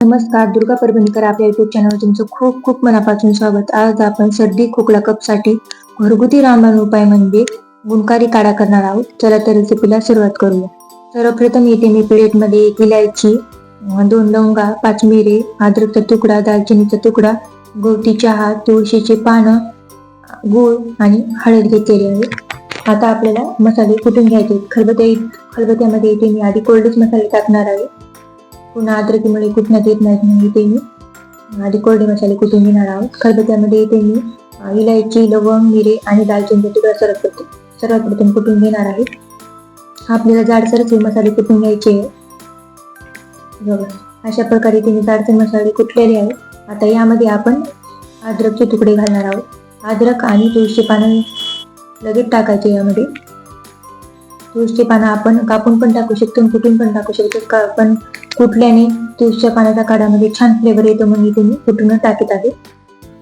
नमस्कार दुर्गा परभणीकर आपल्या YouTube channel तुमचं खूप खूप मनापासून स्वागत. आज आपण सर्दी खोकला कपसाठी घरगुती रामबाण उपाय म्हणजे गुणकारी काढा करणार आहोत. चला तर रेसिपीला सुरुवात करूया. सर्वप्रथम येथे मी प्लेटमध्ये एक इलायची दोन लवंगा पाच मिरे अद्रकचा तुकडा दालचिनीचा तुकडा गवती चहा तुळशीचे पानं गूळ आणि हळद घेतलेली आहे. आता आपल्याला मसाले कुठून घ्यायचे खलबत्या खलबत्यामध्ये येते मी आधी कोल्डच मसाले टाकणार आहे. पुन्हा अद्रकीमुळे कुटण्यात येत नाहीत म्हणून इथे मी आधी कोरडे मसाले कुठून घेणार आहोत? खरबत्यामध्ये इथे मी इलायची लवंग मिरे आणि दालचिनीचा तुकडा सर्व प्रथम सर्वात प्रथम कुठून घेणार आहे आपल्याला जाडसरचे हे मसाले कुठून घ्यायचे? बघा अशा प्रकारे तिने जाडसर मसाले कुठलेले आहेत? आता यामध्ये आपण अद्रकचे तुकडे घालणार आहोत. अद्रक आणि तुळशी पानं लगेच टाकायचे यामध्ये. तुळशीची पानं आपण कापून पण टाकू शकतो कुठून कुटून पण टाकू शकतो. का पण कुटल्याने तुळशीच्या पाण्याच्या काढामध्ये छान फ्लेवर येतो म्हणून इथे मी कुटून टाकत आहे.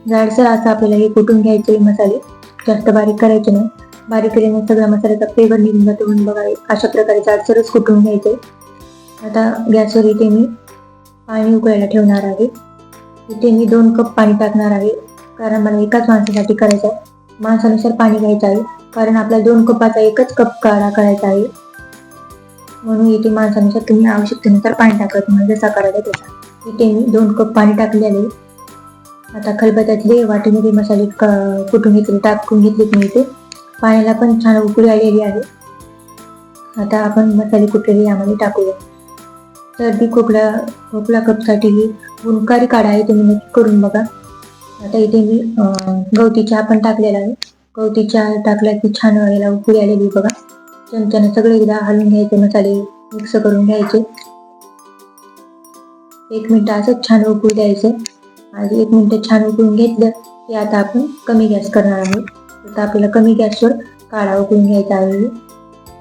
जाडसर असं आपल्याला हे कुटून घ्यायचे मसाले जास्त बारीक करायचे नाही. बारीक केल्याने सगळ्या मसाल्याचा फ्लेवर निघून जातो म्हणून बघा अशा प्रकारे जाडसरच कुटून घ्यायचे. आता गॅसवर इथे मी पाणी उकळायला ठेवणार आहे. इथे मी दोन कप पाणी टाकणार आहे. कारण मला एकाच माणसासाठी करायचं आहे. माणसानुसार पाणी घ्यायचं आहे. कारण आपल्या दोन कपाचा एकच कप काढा करायचा आहे. म्हणून इथे माणसानुसार तुम्ही आवश्यकतेनुसार पाणी टाकत म्हणून जसा करायचा त्याचा इथे मी दोन कप पाणी टाकलेले आता खलबत्यातले वाटीमध्ये मसाले क- कुटून घेतले टाकून घेतलेत मी इथे. पाण्याला पण छान उकळी आलेली आहे. आता आपण मसाले कुठलेले यामध्ये टाकूया. सर्दी खोकला खोकला कपसाठी ही गुणकारी काढा आहे. तुम्ही नक्की करून बघा. आता इथे मी अं, गवती चहा पण टाकलेला आहे. गवती चहा टाकला की छान याला उकळी आलेली बघा. चमच्याने सगळे एकदा हलवून घ्यायचे मसाले मिक्स करून घ्यायचे. एक मिनटं असंच छान उकळू द्यायचं. आणि एक मिनिट छान उकळून घेतलं की आता आपण कमी गॅस करणार आहोत. आता आपल्याला कमी गॅसवर काढा उकळून घ्यायचा आहे.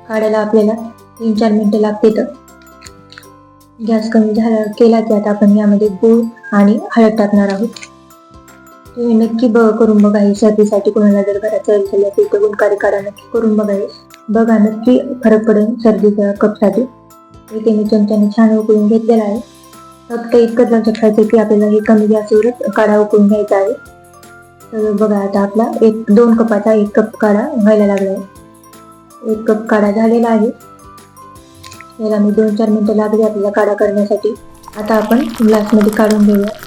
काढायला आपल्याला तीन चार मिनिटं लागते तर. गॅस कमी झाला केला की आता आपण यामध्ये गूळ आणि हळद टाकणार आहोत. तुम्ही नक्की ब करून बघा हे सर्दीसाठी कोणाला जर घरात असेल तर गुणकारी काढा नक्की करून बघा हे बघा नक्की फरक पडेल सर्दीच्या कपसाठी. इथे मी चमच्याने छान उकळून घेतलेला आहे. फक्त इतकंच लक्षात ठेवायचं की आपल्याला हे कमी गॅसवरच काढा उकळून घ्यायचा आहे. तर बघा आता आपला एक दोन कपाचा एक कप काढा व्हायला लागला आहे. एक कप काढा झालेला आहे. याला मी दोन चार मिनटं लागली आपल्याला काढा करण्यासाठी. आता आपण ग्लासमध्ये काढून घेऊया.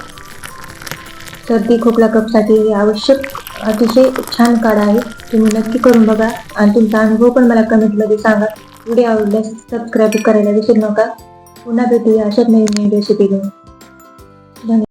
सर्दी खोकला कपसाठी हे आवश्यक अतिशय छान काढा आहे. तुम्ही नक्की करून बघा. आणि तुमचा अनुभव पण मला कमेंटमध्ये सांगा. व्हिडिओ आवडल्यास सबस्क्राईब करायला विसरू नका. पुन्हा भेटूया अशाच नवीन नवीन रेसिपी घेऊन.